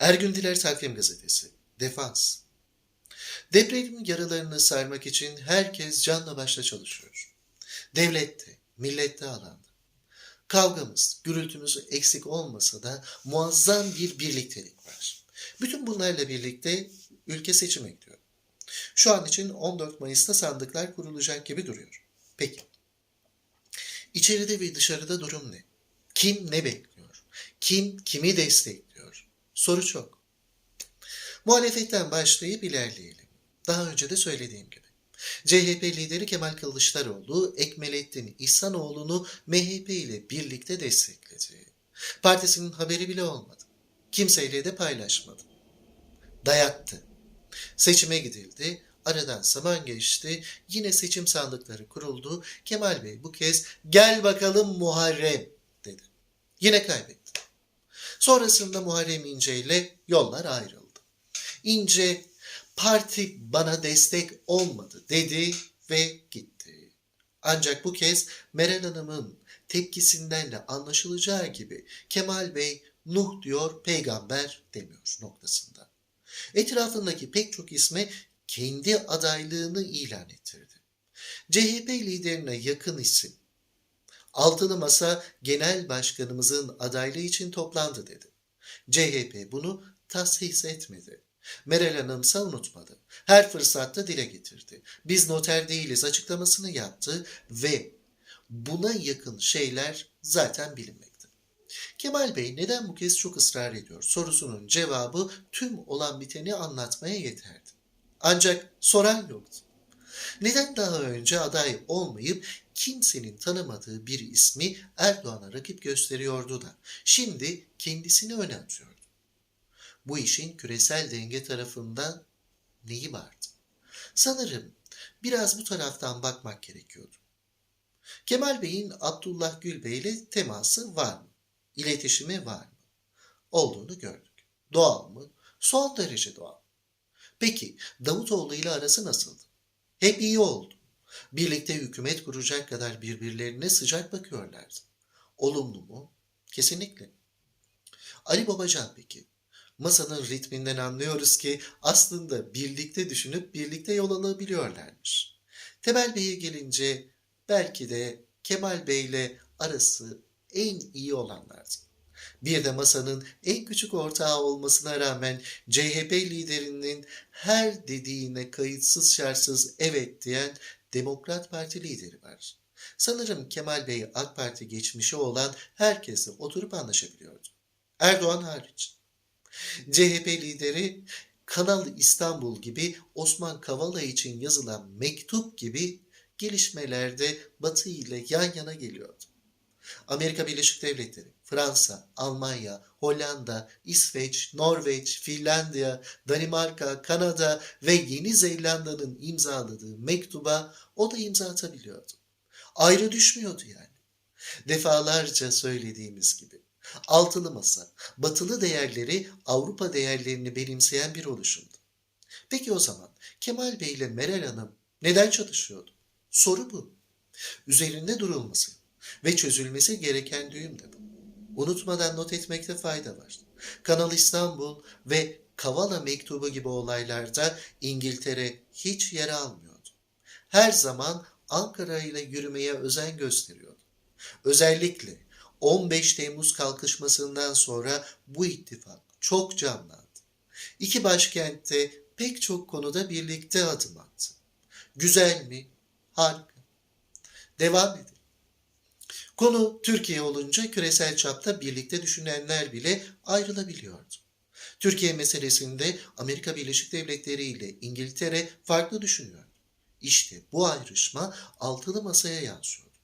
Ergün Diler Takvim Gazetesi. Defans. Depremin yaralarını sarmak için herkes canla başla çalışıyor. Devlette, millette alanda. Kavgamız, gürültümüz eksik olmasa da muazzam bir birliktelik var. Bütün bunlarla birlikte ülke seçime gidiyor. Şu an için 14 Mayıs'ta sandıklar kurulacak gibi duruyor. Peki. İçeride ve dışarıda durum ne? Kim ne bekliyor? Kim kimi destekliyor? Soru çok. Muhalefetten başlayıp ilerleyelim. Daha önce de söylediğim gibi. CHP lideri Kemal Kılıçdaroğlu, Ekmelettin İhsanoğlu'nu MHP ile birlikte destekledi. Partisinin haberi bile olmadı. Kimseyle de paylaşmadı. Dayattı. Seçime gidildi. Aradan zaman geçti. Yine seçim sandıkları kuruldu. Kemal Bey bu kez gel bakalım Muharrem dedi. Yine kaybetti. Sonrasında Muharrem İnce ile yollar ayrıldı. İnce parti bana destek olmadı dedi ve gitti. Ancak bu kez Meral Hanım'ın tepkisinden de anlaşılacağı gibi Kemal Bey Nuh diyor peygamber demiyor noktasında. Etrafındaki pek çok isme kendi adaylığını ilan ettirdi. CHP liderine yakın isim Altılı Masa Genel Başkanımızın adaylığı için toplandı dedi. CHP bunu tashis etmedi. Meral Hanım unutmadı. Her fırsatta dile getirdi. Biz noter değiliz açıklamasını yaptı ve buna yakın şeyler zaten bilinmekte. Kemal Bey neden bu kez çok ısrar ediyor sorusunun cevabı tüm olan biteni anlatmaya yeterdi. Ancak soran yoktu. Neden daha önce aday olmayıp kimsenin tanımadığı bir ismi Erdoğan'a rakip gösteriyordu da şimdi kendisini öne atıyordu? Bu işin küresel denge tarafında neyi vardı? Sanırım biraz bu taraftan bakmak gerekiyordu. Kemal Bey'in Abdullah Gül Bey ile teması var mı? İletişimi var mı? Olduğunu gördük. Doğal mı? Son derece doğal. Peki Davutoğlu ile arası nasıldı? Hep iyi oldu. Birlikte hükümet kuracak kadar birbirlerine sıcak bakıyorlardı. Olumlu mu? Kesinlikle. Ali Babacan peki? Masanın ritminden anlıyoruz ki aslında birlikte düşünüp birlikte yol alabiliyorlarmış. Temel Bey'e gelince belki de Kemal Bey'le arası en iyi olanlardı. Bir de masanın en küçük ortağı olmasına rağmen CHP liderinin her dediğine kayıtsız şartsız evet diyen Demokrat Parti lideri var. Sanırım Kemal Bey AK Parti geçmişi olan herkese oturup anlaşabiliyordu. Erdoğan hariç. CHP lideri Kanal İstanbul gibi Osman Kavala için yazılan mektup gibi gelişmelerde Batı ile yan yana geliyordu. Amerika Birleşik Devletleri, Fransa, Almanya, Hollanda, İsveç, Norveç, Finlandiya, Danimarka, Kanada ve Yeni Zelanda'nın imzaladığı mektuba o da imza atabiliyordu. Ayrı düşmüyordu yani. Defalarca söylediğimiz gibi. Altılı masa, batılı değerleri Avrupa değerlerini benimseyen bir oluşumdu. Peki o zaman Kemal Bey ile Meral Hanım neden çatışıyordu? Soru bu. Üzerinde durulması ve çözülmesi gereken düğüm de bu. Unutmadan not etmekte fayda var. Kanal İstanbul ve Kavala mektubu gibi olaylarda İngiltere hiç yer almıyordu. Her zaman Ankara ile yürümeye özen gösteriyordu. Özellikle 15 Temmuz kalkışmasından sonra bu ittifak çok canlandı. İki başkentte pek çok konuda birlikte adım attı. Güzel mi? Harika. Devam edelim. Konu Türkiye olunca küresel çapta birlikte düşünenler bile ayrılabiliyordu. Türkiye meselesinde Amerika Birleşik Devletleri ile İngiltere farklı düşünüyor. İşte bu ayrışma altılı masaya yansıyordu.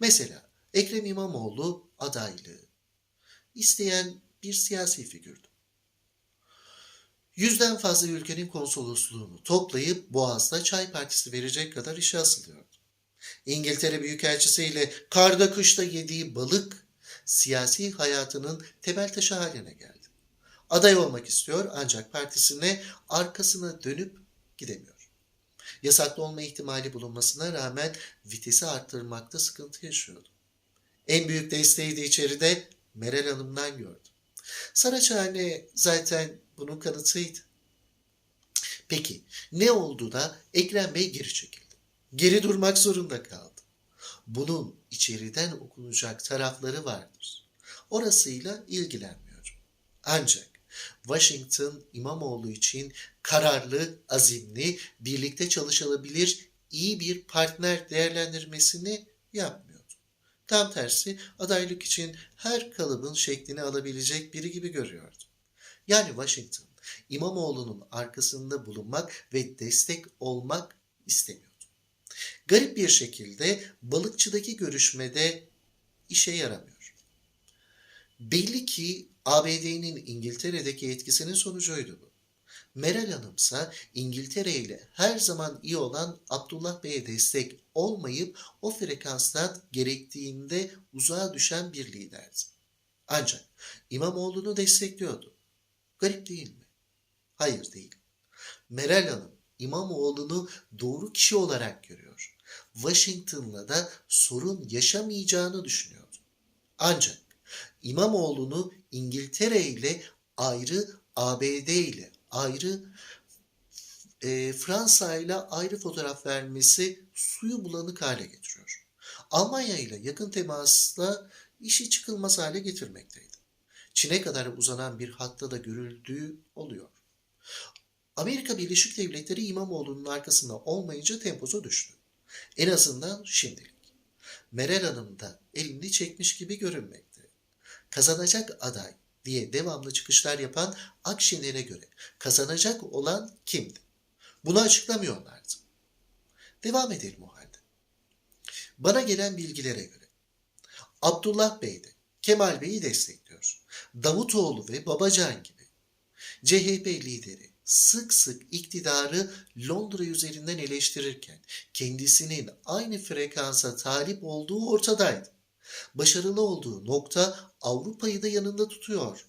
Mesela Ekrem İmamoğlu adaylığı. İsteyen bir siyasi figürdü. Yüzden fazla ülkenin konsolosluğunu toplayıp Boğaz'da çay partisi verecek kadar işe asılıyordu. İngiltere Büyükelçisi ile karda kışta yediği balık siyasi hayatının temel taşı haline geldi. Aday olmak istiyor ancak partisine arkasına dönüp gidemiyor. Yasaklı olma ihtimali bulunmasına rağmen vitesi arttırmakta sıkıntı yaşıyordu. En büyük desteği de içeride Meral Hanım'dan gördü. Saraçhane zaten bunun kanıtıydı. Peki ne oldu da Ekrem Bey geri çekildi? Geri durmak zorunda kaldı. Bunun içeriden okunacak tarafları vardır. Orasıyla ilgilenmiyorum. Ancak Washington İmamoğlu için kararlı, azimli, birlikte çalışılabilir iyi bir partner değerlendirmesini yapmıyordu. Tam tersi adaylık için her kalıbın şeklini alabilecek biri gibi görüyordu. Yani Washington İmamoğlu'nun arkasında bulunmak ve destek olmak istemiyordu. Garip bir şekilde balıkçıdaki görüşmede işe yaramıyor. Belli ki ABD'nin İngiltere'deki etkisinin sonucuydu bu. Meral Hanımsa İngiltere ile her zaman iyi olan Abdullah Bey'e destek olmayıp o frekanstan gerektiğinde uzağa düşen bir liderdi. Ancak İmamoğlu'nu destekliyordu. Garip değil mi? Hayır değil. Meral Hanım İmamoğlu'nu doğru kişi olarak görüyor. Washington'la da sorun yaşamayacağını düşünüyordu. Ancak İmamoğlu'nu İngiltere ile ayrı, ABD ile ayrı, e, Fransa ile ayrı fotoğraf vermesi suyu bulanık hale getiriyor. Almanya ile yakın temasla işi çıkılmaz hale getirmekteydi. Çin'e kadar uzanan bir hatta da görüldüğü oluyor. Amerika Birleşik Devletleri İmamoğlu'nun arkasında olmayınca temposu düştü. En azından şimdilik. Meral Hanım da elini çekmiş gibi görünmekte. Kazanacak aday diye devamlı çıkışlar yapan Akşener'e göre kazanacak olan kimdi? Bunu açıklamıyorlardı. Devam edelim o halde. Bana gelen bilgilere göre Abdullah Bey de Kemal Bey'i destekliyor. Davutoğlu ve Babacan gibi CHP lideri sık sık iktidarı Londra üzerinden eleştirirken kendisinin aynı frekansa talip olduğu ortadaydı. Başarılı olduğu nokta Avrupa'yı da yanında tutuyor.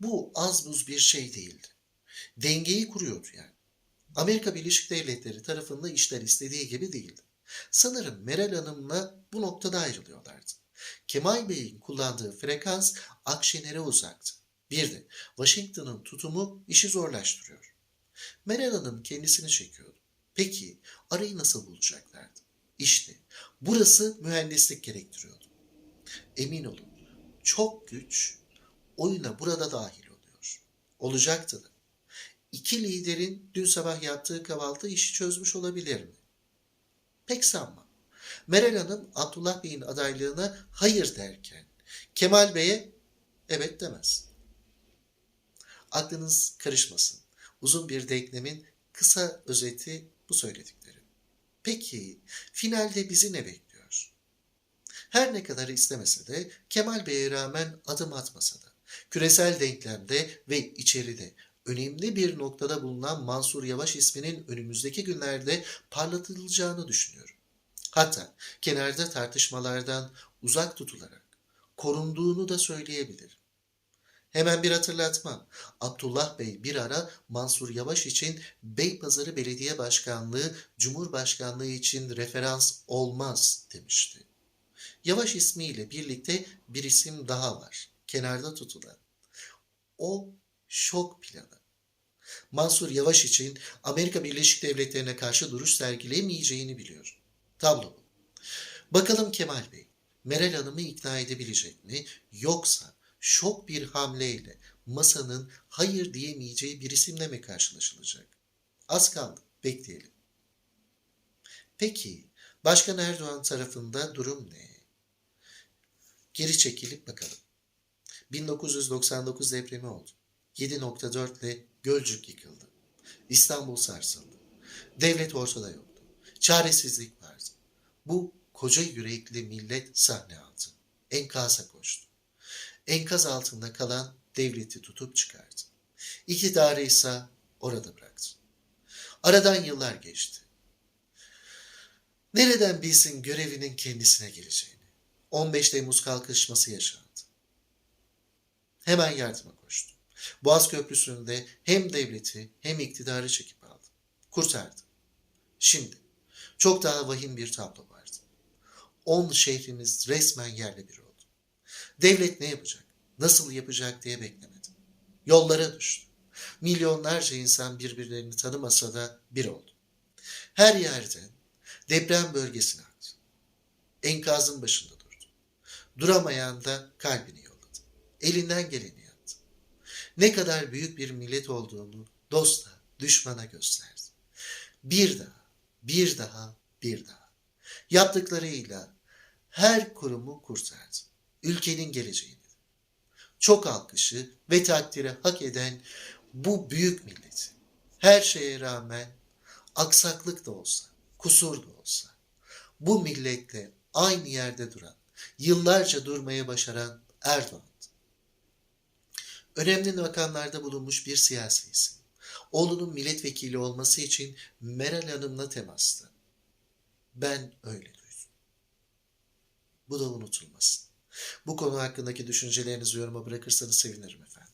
Bu az buz bir şey değildi. Dengeyi kuruyordu yani. Amerika Birleşik Devletleri tarafında işler istediği gibi değildi. Sanırım Meral Hanım'la bu noktada ayrılıyorlardı. Kemal Bey'in kullandığı frekans Akşener'e uzaktı. Bir de Washington'ın tutumu işi zorlaştırıyor. Meral Hanım kendisini çekiyordu. Peki arayı nasıl bulacaklardı? İşte burası mühendislik gerektiriyordu. Emin olun çok güç oyuna burada dahil oluyor. Olacaktı da. İki liderin dün sabah yaptığı kahvaltı işi çözmüş olabilir mi? Pek sanmam. Meral Hanım Abdullah Bey'in adaylığına hayır derken Kemal Bey'e evet demez. Aklınız karışmasın. Uzun bir denklemin kısa özeti bu söylediklerim. Peki finalde bizi ne bekliyor? Her ne kadar istemese de Kemal Bey'e rağmen adım atmasa da küresel denklemde ve içeride önemli bir noktada bulunan Mansur Yavaş isminin önümüzdeki günlerde parlatılacağını düşünüyorum. Hatta kenarda tartışmalardan uzak tutularak korunduğunu da söyleyebilirim. Hemen bir hatırlatma. Abdullah Bey bir ara Mansur Yavaş için Beypazarı Belediye Başkanlığı, Cumhurbaşkanlığı için referans olmaz demişti. Yavaş ismiyle birlikte bir isim daha var. Kenarda tutulan. O şok planı. Mansur Yavaş için Amerika Birleşik Devletleri'ne karşı duruş sergilemeyeceğini biliyor. Tablo bu. Bakalım Kemal Bey, Meral Hanım'ı ikna edebilecek mi? Yoksa şok bir hamleyle masanın hayır diyemeyeceği bir isimle mi karşılaşılacak? Az kaldı, bekleyelim. Peki, Başkan Erdoğan tarafında durum ne? Geri çekilip bakalım. 1999 depremi oldu. 7.4 ile Gölcük yıkıldı. İstanbul sarsıldı. Devlet ortada yoktu. Çaresizlik vardı. Bu koca yürekli millet sahne aldı. Enkaza koştu. Enkaz altında kalan devleti tutup çıkardı. İktidarı ise orada bıraktı. Aradan yıllar geçti. Nereden bilsin görevinin kendisine geleceğini? 15 Temmuz kalkışması yaşandı. Hemen yardıma koştu. Boğaz Köprüsü'nde hem devleti hem iktidarı çekip aldı. Kurtardı. Şimdi çok daha vahim bir tablo vardı. 10 şehrimiz resmen yerle bir oldu. Devlet ne yapacak? nasıl yapacak diye beklemedim. Yollara düştü. Milyonlarca insan birbirlerini tanımasa da bir oldu. Her yerden deprem bölgesine aktı. Enkazın başında durdu. Duramayan da kalbini yolladı. Elinden geleni yaptı. Ne kadar büyük bir millet olduğunu dosta, düşmana gösterdi. Bir daha, bir daha, bir daha. Yaptıklarıyla her kurumu kurtardı. Ülkenin geleceğini. Çok alkışı ve takdiri hak eden bu büyük milleti. Her şeye rağmen aksaklık da olsa, kusur da olsa bu milletle aynı yerde duran, yıllarca durmayı başaran Erdoğan. Önemli makamlarda bulunmuş bir siyasi isim. Oğlunun milletvekili olması için Meral Hanım'la temastı. Ben öyle duydum. Bu da unutulmasın. Bu konu hakkındaki düşüncelerinizi yoruma bırakırsanız sevinirim efendim.